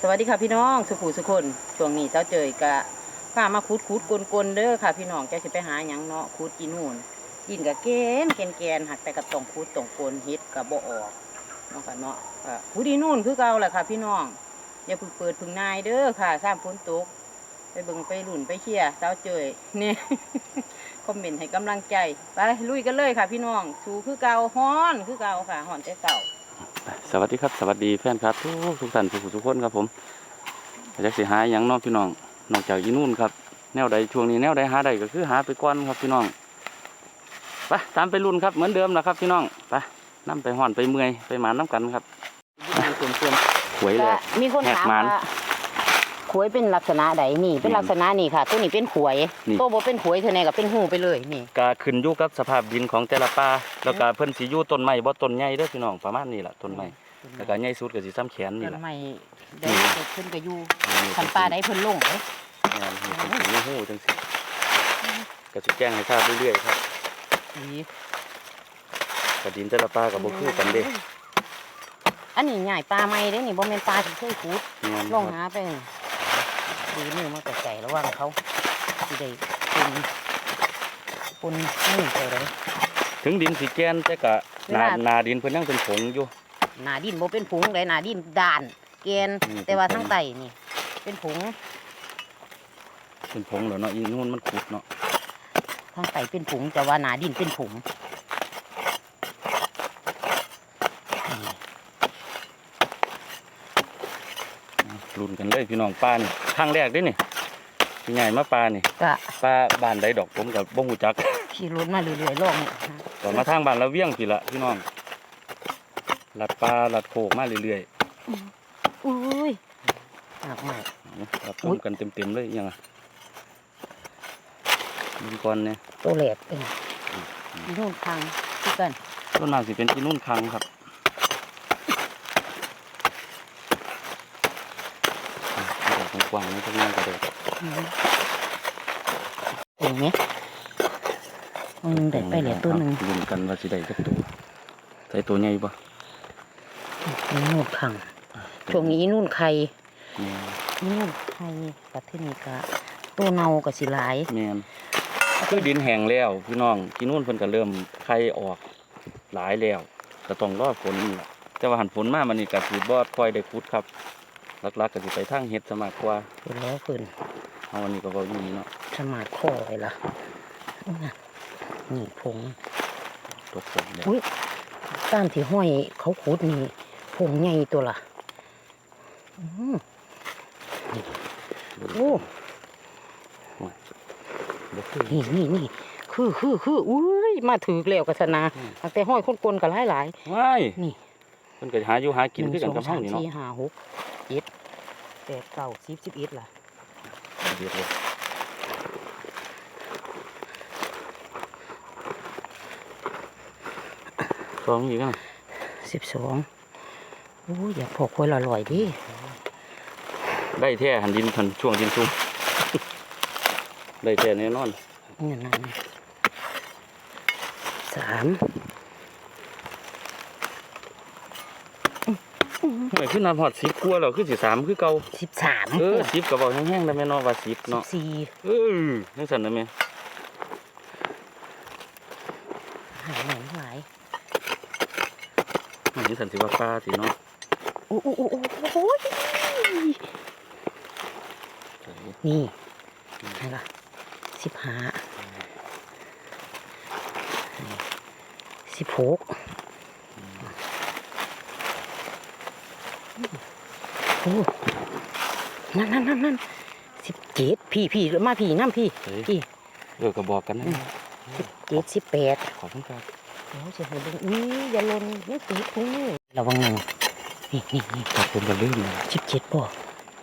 สวัสดีค่ะพี่น้องสุขุสุคนช่วงนี้เจ้าเจยกะพามาคุดคุดกลกลเด้อค่ะพี่น้องแกสิไปหาหยังเนาะคุดกินนู่นกินกะแกนแกนแกนหักแต่กับตองคุดตองกลเฮ็ดกับบ่ออกเนาะค่ะเนาะคุดอีนู่นคือเก่าแหละค่ะ พี่น้องอย่าเพึ่งเปิดพึ่งนายเด้อค่ะสร้างฝนตกไปเบิ่งไปหลุนไปเชียเจ้าเจยเนี่ยคอมเมนต์ให้กำลังใจไปลุยกันเลยค่ะ พี่น้องชูคือเก่าฮ้อนคือเก่าค่ะฮ้อนแต่เก่า สวัสดีครับ สวัสดีแฟนครับ ทุกทุกท่านทุกผู้ทุกคนครับผมอยากสิหาหยังเน้องพี่น้อง นอกจากอีนู่นครับ แนวใดช่วงนี้แนวใดหาใดก็คือหาไปก่อนครับพี่น้องไปตามไปรุ่นครับเหมือนเดิมนะครับ พี่น้องไปนํไปห่อนไปเมื่อยไปหมานน้ำกันครับส่วนส่วนหวยแหลก็กมีคนแหกถามหมานว่า ขวยเป็นลักษณะใดนี่ เป็นลักษณะนี่ค่ะ ตัวนี้เป็นขวยนี่ ตัวบ่เป็นขวยเท่านี้ก็เป็นหูไปเลยนี่กาขึ้นอยู่กับสภาพดินของแต่ละป่าแล้วก็เพิ่นสิอยู่ต้นไม้บ่ต้นใหญ่เด้อพี่น้องประมาณนี้ล่ะต้นไม้แล้วก็ใหญ่สุดก็สิซ้ำแขนนี่ต้นล่ะ ไม้ได้นี่ เกิดขึ้นก็อยู่คันปลาได้เพิ่นลงเด้แม่นนี่เป็นสีหูจังสิก็สิแจ้งให้ทราบเรื่อยๆครับนี่กระดินแต่ละป่ากับบ่คือกันเด้อันนี้ใหญ่ปลาใหม่เด้นี่บ่แม่นปลาที่เคยขุดแม่นลองหาไปนี่ ดีมือมาไกลๆระหว่างเขาสิได้เป็นปนนี่ไปเลยถึงดินสีแกนแต่กะเวนาลานาดินเพิ่นยังเป็นผงอยู่หนาดินบ่เป็นผงเลยหนาดินด่านแกนอืมแต่ว่าเป็นผงทั้งไตนี่ เป็นผงเป็นผงแล้วเนาะอีนู่นมันขุดเนาะทั้งไตเป็นผงแต่ว่าหนาดินเป็นผง รุ่นกันเลยพี่น้องป้านี่ทางแรกเด้นี่พี่ใหญ่มาปลานี่ก็ปลาบ้านใดดอกผมกับบ่ฮู้จักขี่รถมาเรื่อยๆลองนี่ฮะก่อนมาทางบ้านละเวียงพี่ละพี่น้องลัดปลาลัดโขกมาเรื่อยอุ้ยหนักมาก ๆรับชอุ๊มย กันเต็มๆเลยอิหยังอะมันก่อนเนี่ยตัวแหลกเองนู่นทางที่กันต้นมากสิเป็นที่นู่นคังครับอะดอ กกว้างๆนี่ทุกอย่างก็ได้เองไหมมันได้ไปเหลือตัวหนึ่งลุ้นกันว่าสิได้จักตัวใส่ตัวใหญ่ปะนู่นทางช่วงนี้นู่นไข่แม่นนู่นไข่กับที่นี่ก็ตัวเนากับสิหลายแม่นคือดินแห้งแล้วพี่น้องที่นู่นเพิ่นก็เริ่มไข่ออกหลายแล้วก็ต้องรอฝนนี่ล่ะแต่ว่าหันฝนมามันนี่ก็สิบ่ค่อยได้ขุดครับห ลักๆก็สิไปทางเฮ็ดซะมากกว่าเพิ่นแล้วเพิ่นเอาอันนี้ก็เว้าอยู่นี่เนาะสมาดข้อไว้ละอุ๊ยน่ะนี่ผงตกฝนแล้วอุ้ยตามที่ห้อยเขาขุดนี่ผงใหญ่ตัวละอื้อหือโอ้บ่คือนี่นี่นี่คือคือคืออุ้ยมาถือแล้วกัสนาอืมตั้งแต่ห้อยคนกลนกับหลายหลายว้ายๆนี่เพิ่นก็หาอยู่หากินหคือนึ่งกันสองกับสาเฮามนี่เนาะสี่ห้าหก เจ็ดแปดเก้าสิบสิบเอ็ดล่ะเดี๋ยวๆสองอีกอะสิบสองโอ้ยอยากพอควยละลอยดิได้แท้หันดินทันช่วงดินชุ่มได้แท้แน่นอนนี่นั่นสาม หน่ อยขึ้นน้ำหอดสิบกลัวาแล้วคือสิสามคือเก่าสิบสามเออสิบก็บอกแห้งๆได้ไหมเนาะว่าสิบสิบเนาะสี่เออนั่นสั่นได้ไหมหายหนหลายอันนี้สั่นสิว่าปลาสิเนาะโอ้โอ้โอ้โอ้โอ้ยนี่ไงล่ะสิบห้าสิบหก โอ้นั่นนั่นนั่นนั่นสิบเจ็ดพี่พี่มาพี่น้ำพี่เฮ้ย พี่เออก็บอกกันนะสิบเจ็ดสิบแปดขอบคุณครับเดี๋ยวจะให้เบิ่งนี่อย่าหล่นนี่ตีถุงมือระวังหนึ่งนี่นี่นี่ครับผมก็ลืมนะสิบเจ็ดป่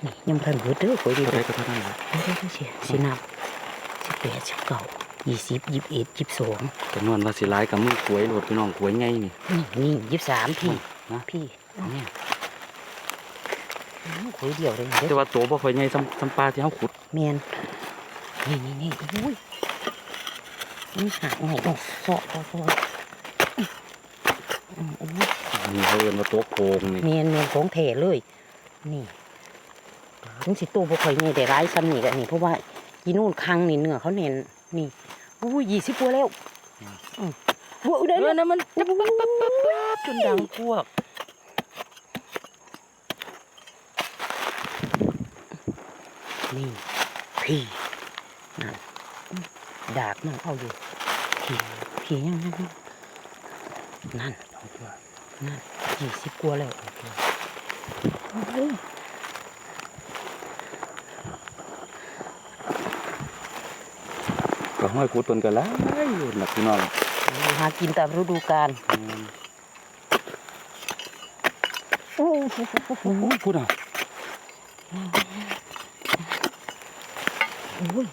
นี่ยังทันเบิดเด้อฝอยดีก็เด้ได้อก็เท่านั้นแหละเด้อเด้อเสียสินับสิบแปดสิบเก้ายี่สิบยี่สิบเอ็ดยี่สิบสองจำนวนว่าสิร้ายกับมือขวยโหลดพี่น้องขวยไงนี่ นี่นี่ยี่สิบสามพี่นะ พี่เนี่ย อืมขวยเดียวเลยเด้แต่อว่าตัวบ่ค่อยใหญ่ซ้ำซ้ำปลาที่เฮาขุดเมียนนี่นี่นี่อุ้ยนี่หางไหนต้องสอดสอดสอดอืมอุ้ยนี่เขาเอิ้นว่าตัวโพงนี่เมียนเมียนของแท้เลย นี่ถึงสิตัวบ่ค่อยใหญ่ได้ร้ายซ้ำนี่ก็นี่เพราะว่าอีนู่นคังนี่เนื้อเขาเน้นนี่อู้ยี่สิบกว่าแล้วอืมว้าวได้เอแล้อวนะมันปั๊บปั๊บปั๊บปั๊บปั๊บจนดังพวก นี่พี่นั่นดากมันเอาอยู่พี่พี่ยังนั่นนั่นนั่นยี่สิบกว่าแล้วโอ้ยก็ห้อยคูดตนกันแล้วอยู่หนักพี่น้องหากินตามฤดูกาลอืมโอ้โหโอ้โหพูดอะ โอ้ย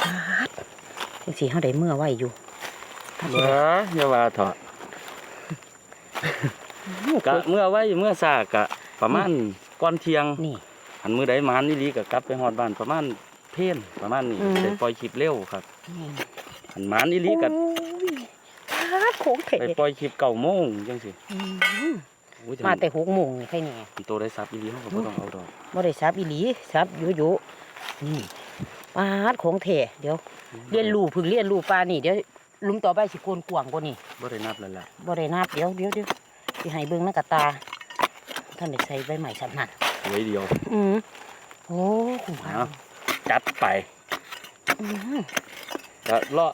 ปาดจังสีเขาได้เมื่อไหวอยู่เหลืออย่าว่าเถอะกะเมื่อไว้เมื่อซากะ ประมาณก่อนเที่ยงนี่หันมือใดหมานนี่ลีก็กลับไปฮอดบ้านประมาณเพลนประมาณนี้อืมได้ปล่อยคลิปเร็วครับนี่หันหมานนี่ลีก็โอ้ยปาดโค้งเถะไปปล่อยคลิปเก่าโมงจังสิอืมโอ้ยมาแต่หกโมงนี่ใครเนี่ยตัวได้ซับอีหลีเขาก็บ่ต้องเอาดอกบ่ได้ซับอีหลีซับอยู่อยู่ นี่ปาดของเถะเดี๋ยว เรียนรู้เพึ่งเรียนรู้ปลานี่เดี๋ยวลุมต่อไปสิโกนกวางกว่านี่บ่ได้นับแล้วล่ะบ่ได้นับเดี๋ยวเดี๋ยวเดี๋ยวสิให้เบิ่งนักกะตา ท่านได้ใส่ใบใหม่สำนันไว้เดียว อืมโอ้คุ้มค่าเอาจัดไปอืมก็เลาะ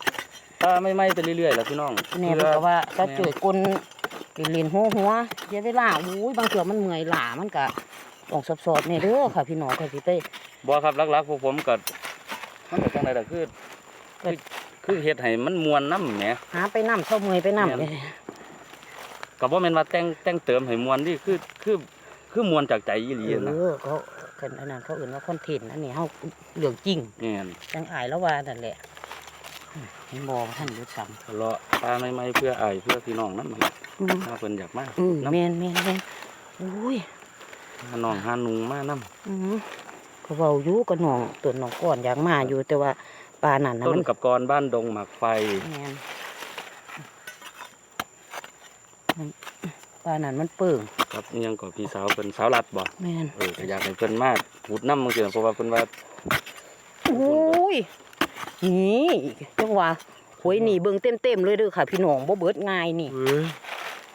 ถ้าไม่ไหม้ไปเรื่อยๆแล้วพี่น้องแม่บอกว่าถ้าจ่วยกลเรียนหัวหัวเดี๋ยวเวลาอุ้ยบางเถื่อมันเมื่อยหลามันก็ต้องสอบๆนี่เด้อค่ะพี่น้องก็สิไป บ่ครับหลักๆพวกผมก็มันก็จังได๋ล่ะคือคือ คือเฮ็ดให้มันม่วนนำแหม หาไปน้ำเศร้าเมื่อยไปน้ำแม่นก็บ่แม่นว่าแต่งแต่งเติมให้ม่วนนี่คือคือคือม่วนจากใจอีหลีเอนะอเขาคนอันนั้นเขาเอื่นว่าคอนเทนต์อันนี้เขาเรื่องจริงแม่นจังอายแล้วว่านั่นแหละอืมเห็นบอท่านรู้ซ้ก็เลาะปลาใหม่ๆเพื่ออ้ายเพื่อพี่น้องนำำอืมถ้าเพิ่นอยากมาอืมนำแมนแมนแมนอุ้ยน้องหานุงมานำอืม ก็เว้าอยู่กับน้องตัวน้องก่อนอยากมาอยู่แต่ว่าปลานั่นนะต้นมันกับกรบ้านดงหมากไฟ แมนมันปลานั่นมันเปิ่งครับอิหยังก็พี่สาวเพิ่นสาวรัดบ่แมนเออก็อยากให้เพิ่นมาพูดนำจังซี่นะเพราะว่าเพิ่นว่าอุ้ยนี่จังหวะหวยหนีเบิ่งเต็มเต็มๆเลยเด้อค่ะ พี่น้องบ่เบิดง่ายนี่ เอ้ย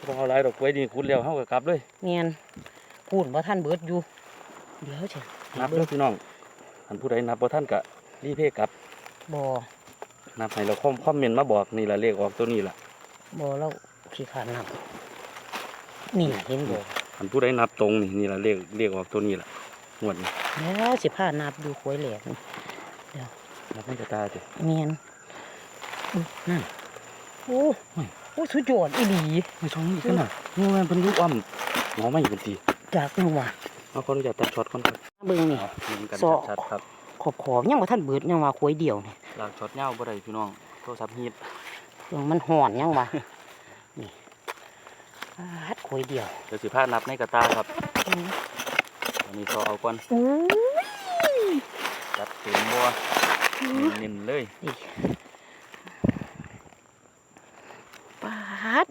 บ่เอาหลายดอกไว้นี่ขุดแล้วเฮาก็กลับเลยแมนพูดว่าท่านเบิดอยู่ เดี๋ยวเถอะ นับเด้อพี่น้องอันผู้ใดนับบ่ทันก็รีเพย์กลับบ่นับให้เราคอมคอมเมนต์มาบอกนี่ล่ะเลขออกตัวนี้ล่ะบ่แล้วขี้ขานนับนี่เห็นบ่อันผู้ใดนับตรงนี่นี่ล่ะเลขเลขออกตัวนี้ล่ะงวดนี้แล้วสิพานับดูหวยแหลกนับให้กระตาติเมียนอุ๊ยนั่นโอ้โอ้สุดยอดอีหลีไม่ช่องนี้กันน่ะนี่มันเพิ่นยุบอ้อมหงอไม่เป็นตีจากจังหวะ เอาขออนุญาตตัดช็อตก่อนครับเบิ่งนี่เอาเห็นกันสอชัดๆครับขอบขอบยังว่าท่านเบิดยังว่าหวยเดียวนี่ลากช็อตยาวบ่ได้พี่น้องโทรศัพท์ฮีดเครื่องมันห่อนยังว่านี่ฮัดหวยเดียวเดี๋ยวสิพานับในกระตาครับอืมอันนี้ซอเอาก่อนอู้จัดเต็มบัวเน้นๆเลยนี่ปาด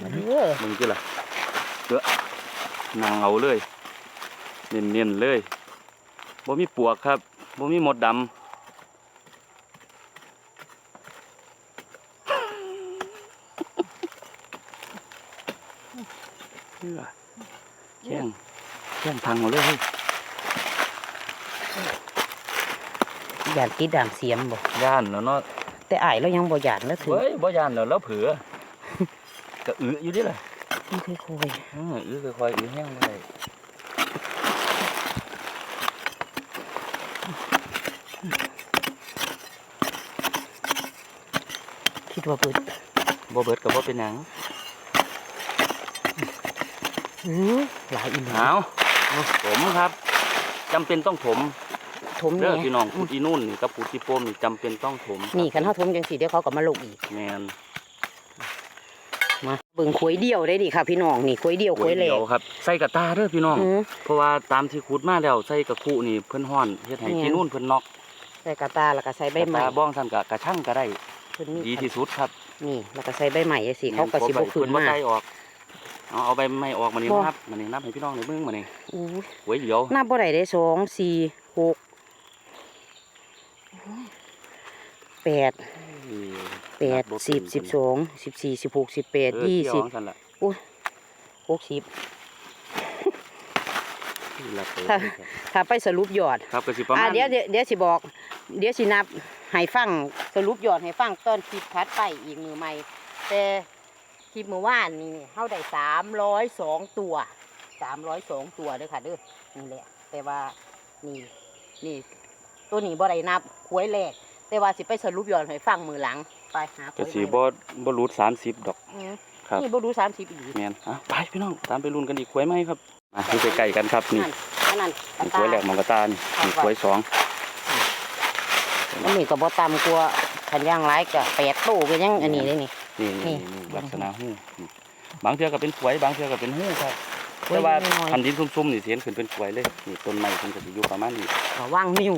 มาเด้อมึงจิล่ะเด้อนางเอาเลย เน้นๆเลยบ่มีปวกครับบ่มีหมดดำเอื้อแข้งแข้งพังหมดเลยเฮ้ยหยาดติดด่างเสียมบ่ย่านแล้วเนาะแต่อายแล้วยังบ่หยาดแล้วถือเฮ้ยบ่ย่านแล้วแล้วเผือก็อื้ออยู่ดิล่ะมันค่อยเอออื้อค่อยๆอื้อแห้งบ่ได้ คิดว่าเบิดบ่เบิดก็บ่เป็นหยังอือหลายอีหลีเอาผมครับจำเป็นต้องถมถมเด้แน่อพี่น้องพูดอีนู่นนี่กับพูดอีโปมนี่จำเป็นต้องถมนี่คันเฮาถมจังซี่เดี๋ยวเขาก็มาลงอีกแมนมาเบิ่งขวยเดียวได้ดิค่ะ พี่น้องนี่ขวยเดียวขวยแหลเดีกยวครับ ใส่กระตาเด้อพี่น้อง อือเพราะว่าตามที่ขุดมาแล้วใส่กระคุนี่เพิ่นฮ้อนเฮ็ดให้แม่น ที่นู่นเพิ่นน็อกใส่กระตาแล้วก็ใส่ใบกระใหม่ตาบ้องสั่นก็กระชั่งก็ได้ เพิ่นมีดีที่สุดครับนี่แล้วก็ใส่ใบใหม่จังซี่เขาก็สิบ่แม่นขึ้นเพิ่นบ่มาใส่ออกเอาเอาใบไม้ออกมานี่บ่นับมานี่นับให้พี่น้องในเบิ่งมานี่อู้ยหวยเดียวนับบ่ได้ได้สองสี่หกแปดแปดสิบสิบสองสิบสี่สิบหกสิบแปดเออยี่เที่ยวสิบของฉันละหกสิบ ที่ละเปิดค่ะถ้าไปสรุปยอดครับก็สิประมาอ่าณเดี๋ยวเดี๋ยวเดี๋ยวสิบอก เดี๋ยวสินับให้ฟังสรุปยอดให้ฟังตอนคลิปพัดไปอีกมือใหม่ แต่คลิปเมื่อวานนี่เฮาได้สามร้อยสองตัวสามร้อยสองตัวเด้อค่ะเด้อนี่แหละ แต่ว่านี่นี่ ตัวนี้บ่ได้นับควยแรก แต่ว่าสิไปสรุปยอดให้ฟังมือหลังไปหาก็สิบ่บ่รูด30 ดอก อืมครับ นี่บ่รู้สามสิบอีก แม่นอะไปพี่น้องตามไปลุ้นกันอีกหวยไหมครับ อะอยู่ใกล้ๆกันครับนี่นั่นอันนั่นมีหวยแหลกมองกระตานี่มีหวยสองอันนี้ก็บ่ต่ำกว่าคันย่างไรก็แปดตู้ก็ยังอันนี้เลยนี่นี่นี่นี่นี่ลักษณะหู้นี่บางเทื่อก็เป็นหวยบางเทื่อก็เป็นหู้ครับหวยแต่ว่าน้อยๆคันดินซุ่มๆนี่สิเห็นขึ้นเป็นหวยเลยนี่ต้นไม้เพิ่นก็สิอยู่ประมาณนี้ก็ว่างนิ้ว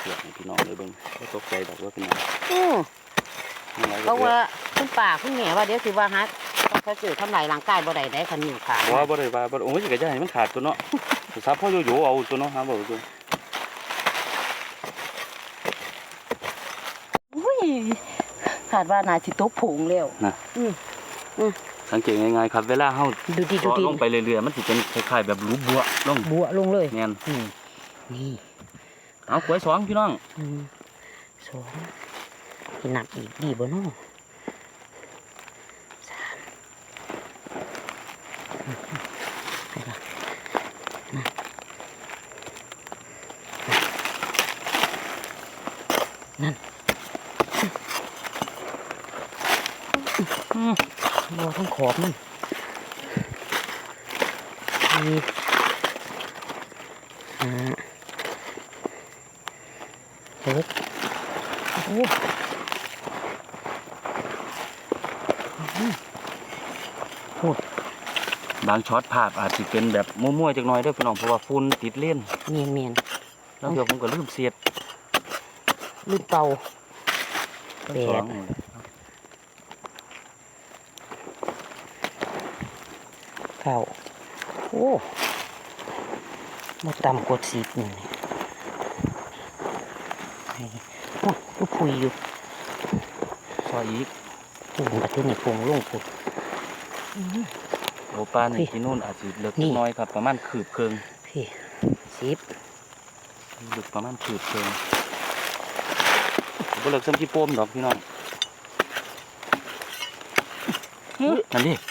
เสียบให้พี่น้องเลยเบิ่งบ่ตกใจดอกว่าเป็นหยังอือนี่หลายเพก็ราะเยว่าอะคุณป่าคุณแม่ว่าเดี๋ยวสิว่าฮัก ต้องเขาเจอทำลายร่างกายบ่ได้ได้คันนิ้วขาดว่าบ่ได้ว่าบ่โอ้ยสิก็จะให้มันขาดตัวเนาะสับพ่อโยโย่เอาตัวเนาะหาบ่ตัวอุ้ยขาดว่านาสิตกผงแล้วนะสังเกตง่ายๆครับเวลาเฮาดูดิดูดิลงไปเรื่อยๆมันสิเป็นคล้ายๆแบบรูบัวลงบัวลงเลยแม่นนี่นี่เอาหวยสองพี่น้องสองสินับอีกดีบ่เนาะสามไปละมานั่นอืมบัวทั้งข อบมันสี่ห้าหกโอ้โหบางช็อตภาพอาจสิเป็นแบบมั่วๆจักหน่อยเด้อพี่น้องเพราะว่าฝุ่นติดเล่นเมียนเมียนแล้วเดี๋ยวผมก็ลืมเสียดลืมเป่าทั้งแปด สองนี่ เก้าโอ้หมดต่ำกว่าสิบนี่นี่โอ้ลูกพุยอยู่ซอยอีกปุ่งประเทศนี่ปุ่งลงปุ่งโอปลานี่พี่ที่นู่นอาจสิเลิกนี่น้อยครับ ประมาณคืบเคิงพี่สิบลึกประมาณคืบเคิงบ่เลิกซ้ำที่โป้มดอกพี่น้องนั่นดิสิบเ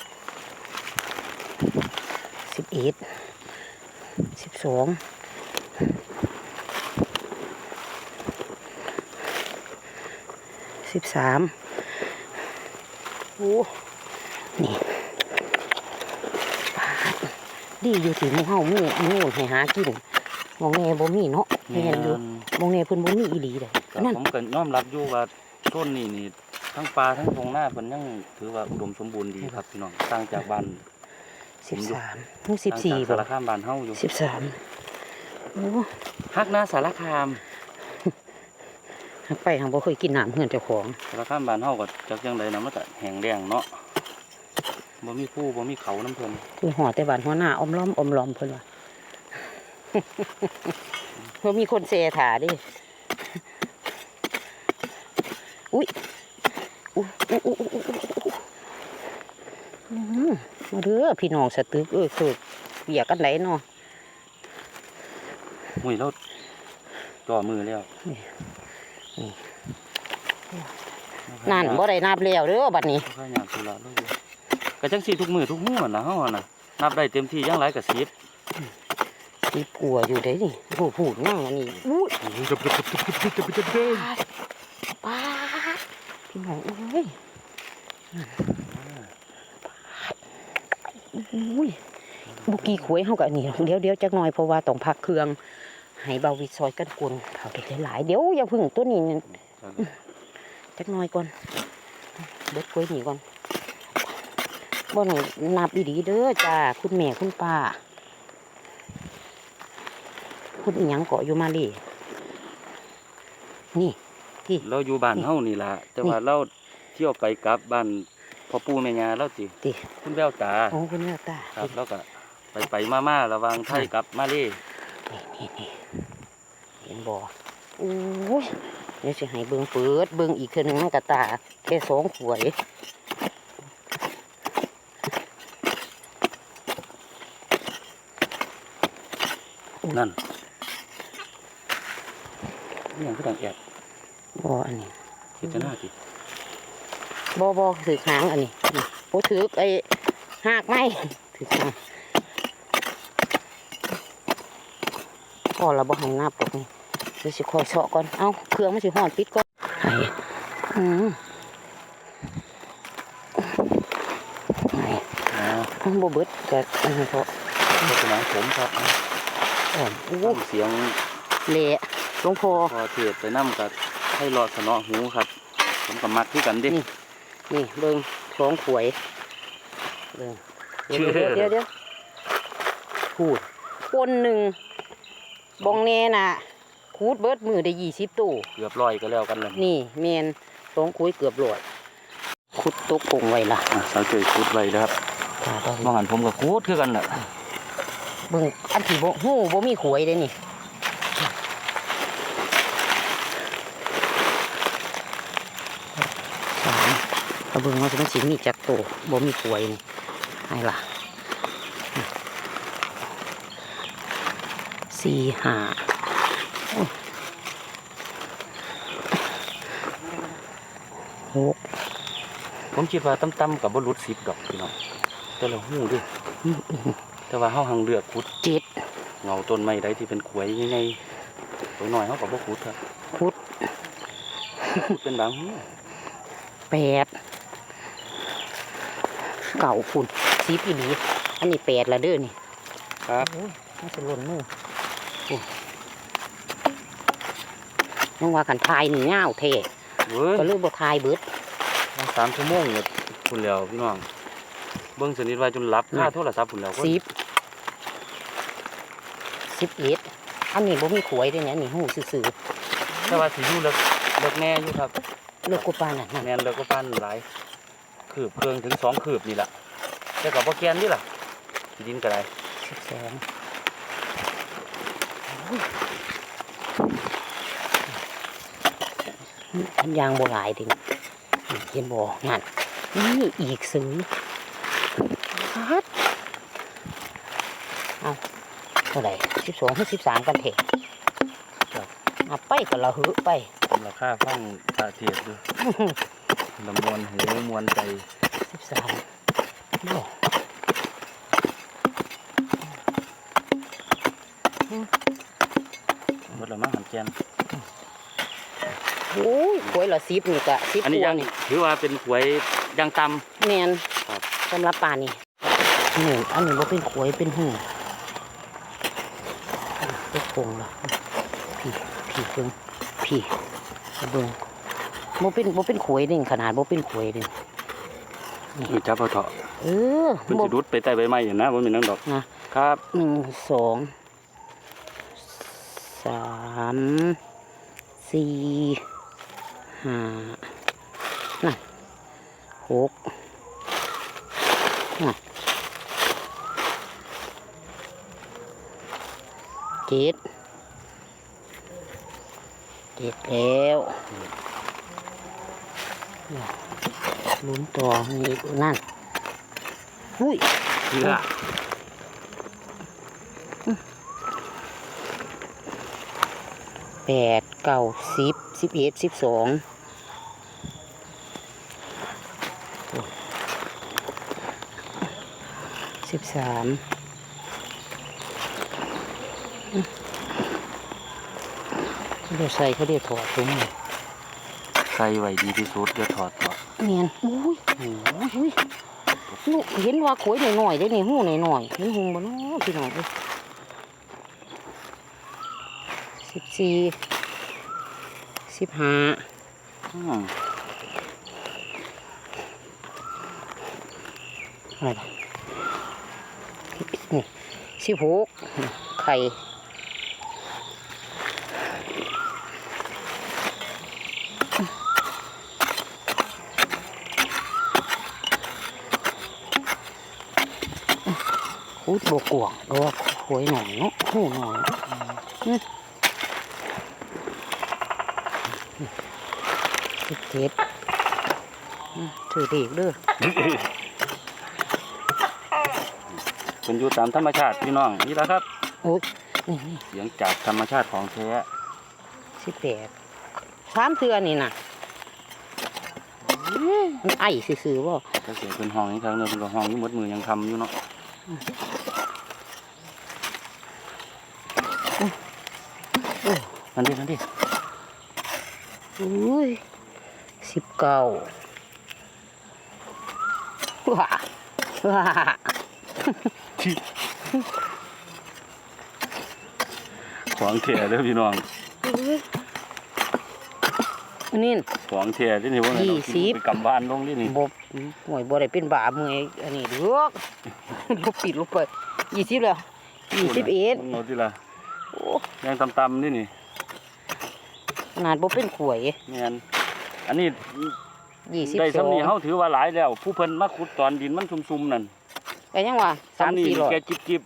อ็ดสิบสองสิบสามโอ้นี่ปาดดีอยู่ที่หมูเฮาหมูหมูให้หากินมองแน่บ่มีเนาะแม่นอยู่มองแน่เพิ่นบ่มีอีหลีเด้แต่นั่นผมก็น้อมรับอยู่ว่าต้นนี้นี่ทั้งปลาทั้งทงหน้าเพิ่นยังถือว่าอุดมสมบูรณ์ดีครับพี่น้องต่างจากบ้าน สิบสามถึงสิบสี่ต่างบ่จากสารคามบ้านเฮาอยู่สิบสามโอ้ฮักหน้าสารคามหักไปหังบ่เคยกินน้ำเฮือนเจ้าของสารคามบ้านเฮาก็จักจังไดนะมันก็แห้งแล้งเนาะบ่มีผู้บ่มีเขาน้ำเพิ่นคือห่อแต่บานหัวหน้าอมล้อมอมล้อมเพิ่นว่าเพิ่นมีคนเซถาดิอุ้ยอุ้ยอุ้ยอุ้ยอุ้ยอุ้ยอุ้ยอื้อหือ มาเด้อพี่น้องสตึกเอ้ยเคือเปียกกันไหนเนาะหุ้ยเราจ่อมือแล้วนั่นบ่ได้นับแล้วเด้อบัดนี้ข้ายามสุระเราอยู่ก็จังซี่ทุกมื้อทุกมื้อน่ะเฮาอะน่ะนับได้เต็มที่ยังหลายก็10สิกลัวอยู่ได้นี่พูดพูดนั่งอันนี้อุ้ยป้าดพี่น้องเอ้ย อุ้ยบุกี้ขวยเฮากับนี่เดี๋ยวเดี๋ยวจักหน่อยเพราะว่าต้องพักเครื่องให้เบาวิซอยกันกวนเขาได้หลายๆเดี๋ยวอย่าเพึ่งตัวนี้นั่นจักหน่อยก่อนเบิดกล้วยนี่ก่อนบ่หน่อยนับอีดีเด้อจ้าคุณแม่คุณป้าคุณอิหยังเกาะอยู่มาเลยนี่เราอยู่บ้านเฮานี่ล่ะแต่ว่าเราเที่ยวไปกลับบ้าน พ่อปู่แม่ย่าเราสิติคุณแววตาโอ้คุณแม่ตาครับ แล้วก็ไปไปมามาระหวังไทยกับมาเลนี่นี่นี่เห็นบ่โอ้ยเดี๋ยวสิให้เบิ่งเปิดเบิ่งอีกเทื่อนึงมันกะตาแค่สองขวยนั่นนี่ยังก็ต้องแอบบ่อันนี้คิดจะหน้าสิ บ่บ่ถือหางอันนี้นี่โอ้ถือไอ้หากไม้ถือหางพอเราบ่ให้นับดอกนี่เดี๋ยวสิคอยเสาะก่อน เอ้า เครื่องมันสิฮ้อนปิดก่อนไห้อืมไห้อ๋อบ่เบิดก็อันนี้เพราะนี่เป็นหนังผมครับอ่อนโอ้ตั้งเสียงเละหลวงพ่อพอเทศไปนั่กับให้รอดสนอหูครับ ผมกับมักที่กันเดิ นี่นี่เบิ่งสองขวยเบิ่งเดี๋ยวเชื่เดี๋ยวอเดี๋ยวเดี๋ยวพูดคนหนึ่งบองแน่น่ะคูดเบิดมือได้ยี่สิบตู้เกือบร้อยก็แล้วกันเลยนี่เมนสองคุยเกือบโหลดคุดตกปงไว้ล่ะอะสาวเจยคุดไว้แล้วครับค่ะต้องมองหันผมกับคุดคือกันแหละเบิ่งอันที่บ่หู้บ่มีขวยเด้นี่สาม เอาเบิ่งว่าจะมันสิมีจักโตบ่มีขวยนี่ให้ล่ะสี่ห้าโอ้ยหกผมคิดว่าตั้มๆกับบรุษสิบดอกพี่น้องแต่เราหูด้วยอืมอืมแต่ว่าเฮาหังเลือกคุดเจ็ดเงาต้นไม้ใดที่เป็นขวยใหญ่ๆตัวน้อยเฮากับบ่คุดครับคุดคุดเป็นบางหูแปด เก่าฝุ่นสีปีหลีอันนี้แปดละเด้อนี่ครับโอ้ยน่าจะหล่นมือโอ้ยยังว่ากันทายนี่เงาวเทเว้ยก็เลยบ่ทายเบิดสามชั่วโมงเนี่ยคุณแล้วพี่น้อง เบิ่งสนิทไว้จนหลับค่าโทรศัพท์คุณแล้วสิบสิบเอ็ดอันนี้บ่มีขวยด้วยเนี่ยอันนี้หูซื่อแต่ว่าสิอยู่เลิกเลิกแน่อยู่ครับๆเลือกกูปานน่ะนั่นแน่นเลิกก็ปานหลาย คืบเครื่องถึงสองคืบนี่แหละแต่กับบ่แกนนี่ล่ะสิดินก็ได้สิบสองอันยางโบหลายดินี่เห็นบ่งานนี่อีกซื้อฮัดเอาเท่าไหร่สิบสองถึงสิบสามกันเถอะเอาไปก็ละหือไปผมราคาฟังพระเทศน์ดู ละมวนหูมวนใจสิบสามโอ้หมดและมั้งหันแกนโอ้ยหวยละสิบนี่กะสิบอันนี้ยังถือว่าเป็นหวยยางต่แมนครับสำหรับป่านี่หนึ่งอันนี้บ่เป็นขวยเป็นหูเป็นคงละพี่พี่เบิ่งพี่เบิ่ง บ่เป็นบ่เป็นขวยนี่ขนาดบ่เป็นขวยนี่ำนี่จับเอาเถอะเออเพิ่นบ่สิรุดไปใต้ใบไม้อยู่นะบ่มีนังดอกนะครับหนึ่งสองสามสี่ห้านั่นหกนั่นเจ็ดเจ็ดแล้ว ลุ้นต่อนี่นั่นหุ้ยเชื่อแปดเก้าสิบสิบเอ็ดสิบสองสิบสามเดี๋ยวใส่เขาเดี๋ยวถอดถุงนี่ ใส่ไว้ดีที่สุดอย่าถอดเถอะเนียนอุ้ยอุ้ยลูกเห็นว่าขวยหน่อยๆได้นี่หูหน่อยๆเห็นหูบ่เนาะพี่น้องเอ้ยสิบสี่สิบห้าอืมอะไรล่ะนี่สิบหกไข่ คุดบกวงก็ว่าหวยหน่อยเนาะหูหน่อยอืมสิบเจ็ดอืมถือเด็กเด้อเป็นอยู่ตามธรรมชาติพี่น้องนี่แหละครับโอ้ยนี่นี่เสียงจากธรรมชาติของแท้สิบแปดสามเทือนี่น่ะมันไอ้ซื่อๆบ่ก็เสียงเป็นห้องนี้ครั้งหนึงเป็นก็ห้องอยู่หมดมือยังทำอยู่เนาะ โอ้ นั่นดินั่นดิอุ้ยสิบเก้าว้าว้าของแท้เด้อพี่น้องอันนี้ของแท้ที่นี่ว่าไงยี่สิบไปกำบ้านลงที่นี่บหวยบ่ได้เป็นบาเมื่อยอันนี้เด้อกลบปิดลบไปยี่สิบแล้วยี่สิบเอ็ดโน้ที่ละโอ้ยังตำๆนี่นี่ข นาดบ่เป็นขวยแม่นอันนี้ยี่สิบได้สองสำนีเฮาถือว่าหลายแล้ว ผู้เพิ่นมาขุดตอนดินมันซุ่มๆนั่นแต่ยังว่าสามสำนีสี่ร้อยแกจิบ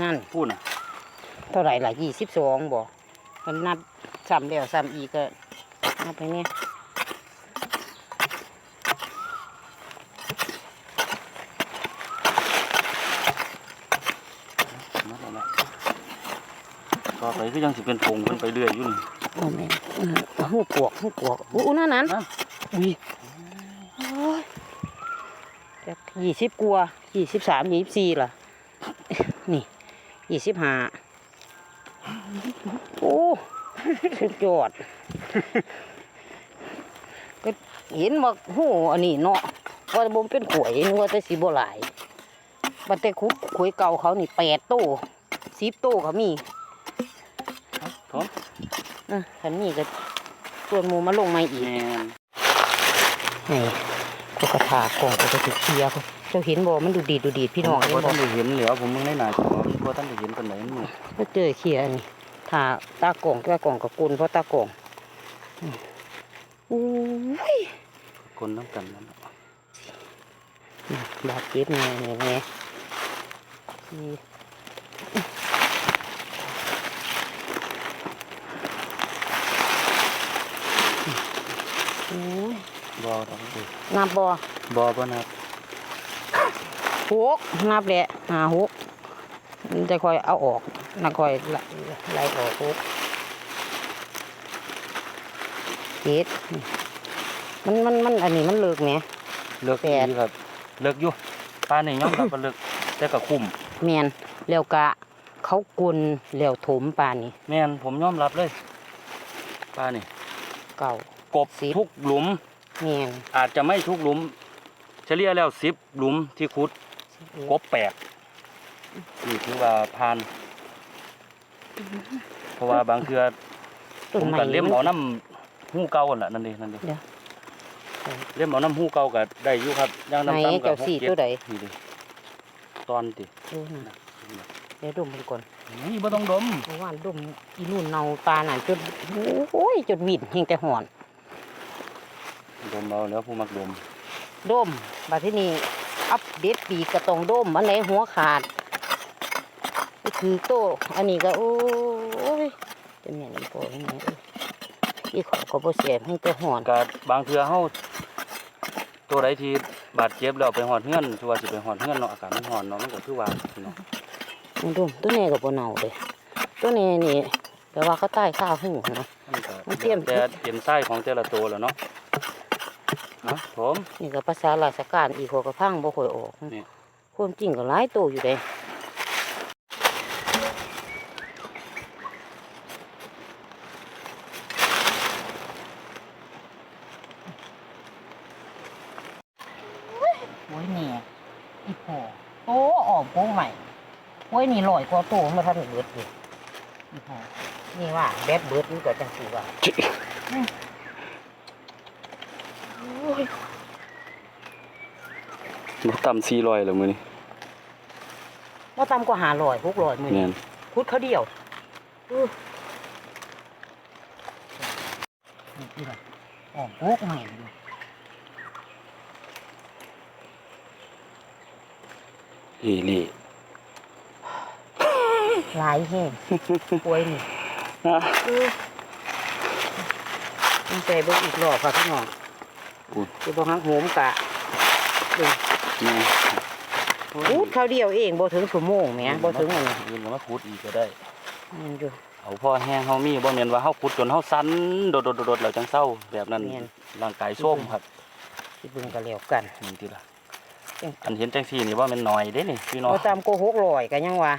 นั่นๆพูดน่ะ เท่าไหร่ล่ะยี่สิบสองบ่มันนับซ้ำแล้วซ้ำอีกก็นับไปเนี่ย นั่นแหละ ต่อไปก็ยังสิเป็นผงเพิ่นไปเรื่อยอยู่นี่โอ้แม่อืมหูปวกหูปวกอู้นั่นนั้นนั่นอุ้ยโอ้ยจากยี่สิบกว่ายี่สิบสามยี่สิบสี่ล่ะ นี่ยี่สิบห้าโอ้สุดยอด ก็เห็นว่าหูอันนี้เนาะว่าบ่มเป็นขวยนึกว่าแต่สีโบหลายบัดแต่คุดขวยเก่าเขานี่แปดโต้สิบโต้เขามีพร้อม อะขันนี้ก็ส่วนหมูมาลงมาอีกแม่นนี่ก็กระถากล่องก็จะติดเคลียร์พุ่นเจ้าเห็นบ่มันดูดีดดูดีดพี่น้องผมเห็นบ่บ่ทันได้เห็นแล้วผมมึงในหน้าจอมันบ่ทันได้เห็นปานใดมันมืดก็เจอเคลียร์นี่ถ้าตากล่องตากล่องกับกุนเพราะตากล่องอืมอุ้ยคนน้ำกันนั่นน่ะบาดเจ็บแน่แน่แน่ โอ้ยบ่ต้องดูนับบ่บ่บ่นับหกนับแหละหาหกมันจะคอยเอาออกนักคอยไล่ไล่ออกหกเจ็ดมันมันมันอันนี้มันเลิกไหมเลิกแปดดีครับเลิกอยู่ป้านี่ยอมรับว่าเลิกแต่ก็คุ้มแมนแล้วกะ เขากุนแล้วถมปานนี่แม่นผมยอมรับเลยป้านี่เก่า กบสิบ ทุกหลุม แมนอาจจะไม่ทุกหลุม เฉลี่ยแล้วสิบหลุมที่ขุดกบแปดนี่ถือว่าผ่าน เพราะว่าบางเทือต้นผมไม้ก็เลี้ยมมันเอาน้ำหูเก่าหั่นล่ะนั่นเองนั่นเองเดี๋ยวเลี้ยมเอาน้ำหูเก่าก็ได้อยู่ครับย่างไหนน้ำตำกัเจ้าบหกสี่เจ็ดตัวใดนี่ดิตอนติดูนะเดี๋ยวดมมันก่อนนี่บ่ต้องดมเพราะว่าดมอีนู่นเนาปลาน่ะจนโอ้ยจนหวินเฮงแต่หอน ดมเอาแล้วผู้มักดมดมบัดที่นี่อัปเดตปีกกระตองดมอันไหนหัวขาดก็คือโตอันนี้ก็โอ้ยจะแม่นพอยังไงเอ้ยอีขอก็บ่เสียให้แต่หอนก็บางเทือเฮาตัวใดที่บาดเจ็บแล้วไปหอดเฮือนคือว่าสิไปหอดเฮือนเนาะอากาศมันร้อนเนาะมันก็คือว่าเนาะมันดมตัวนี้ก็บ่เน่าเลยตัวนี้นี่แต่ว่าเขาใต้ข้าวหูนะมันก็มันเตรียมแต่เอ็นไส้ของแต่ละตัวแล้วเนาะ นะผมนี่ก็ภาษาราชการอีกหัวกระพังบ่ค่อยออกนี่ความจริงก็หลายโตอยู่เด้โอ้ยนี่อีพอโตออกโปใหม่โอ้ยนี่ลอยกว่าโตมาทันเบิดอยู่อีพอนี่ว่าแบดเบิดมันก็จังสิว่า โอ้ยบ่ต่ำ400แล้วมื้อนี้ว่าต่ำกว่าหาลอยหกลอยมือแม่นี้นพุดเขาเดียวอื้อนี่คือแบบออกโป๊กใหม่อยู่เฮลี่หลายแห้งป่วยนี่นะต้องใจเบิ่งอีกรอบค่ะพี่น้อง อุ้ยจะบ่ฮักโหมกะเบิ่งแม่พูดเขาวเดียวเองบ่ถึงชั่วโมงแหมบ่ถึงอันนี้ยืนก็มาขุดอีกก็ได้นี่อยู่เอาพ่อแห้งเฮามีบ่แม่นว่าเฮาขุดจนเฮาสั่นโดดๆๆๆแล้วจังเศร้าแบบนั้นแม่นร่างกายโทรมครับสิเบิ่งก็แล้วกันนี่ติล่ะเอ้ยอันเห็นจังซี่นี่ว่ามันน้อยเด้นี่พี่น้องบ่ตามโกหกร้อยก็ยังว่า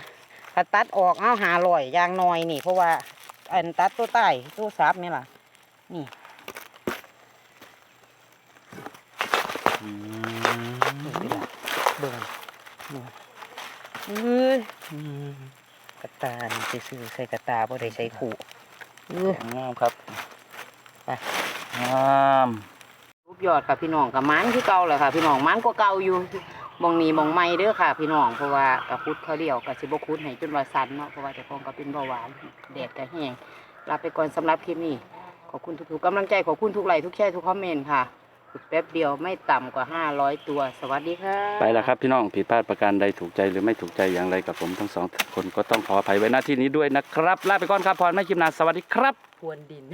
ถ้าตัดออกเอาหาร้อยอย่างน้อยนี่ เพราะว่าอันตัดตัวใต้ตัวซับนี่ล่ะนี่ อืม นี่ล่ะ เบิ่งนี่เอ้ยอืมกระตานี่ซื้อๆใส่กระตาบ่ได้ใส่ขู่เอองามครับไปงามรูปยอดค่ะพี่น้องกับมันคือเก่าแหละค่ะ พี่น้องมันก็เก่าอยู่มองนี้มองไม่เด้อค่ะ พี่น้องเพราะว่ากับคุดเขาเดียวกับสิบคุดให้จนว่าสันเนาะเพราะว่าเจะคงก็เป็นเบาหวานแดดก็แห้งลาไปก่อนสำหรับคลิปนี้ขอบคุณทุกๆกำลังใจขอบคุณทุกไลค์ทุกแชร์ทุกคอมเมนต์ค่ะขุด แป๊บเดียวไม่ต่ำกว่าห้าร้อยตัว สวัสดีค่ะไปแล้วครับพี่น้องผิดพลาดประการใดถูกใจหรือไม่ถูกใจอย่างไรกับผมทั้งสองคนก็ต้องขออภัยไว้หน้าที่นี้ด้วยนะครับลาไปก่อนครับพรไม่คลิปหนาสวัสดีครับ พรวนดิน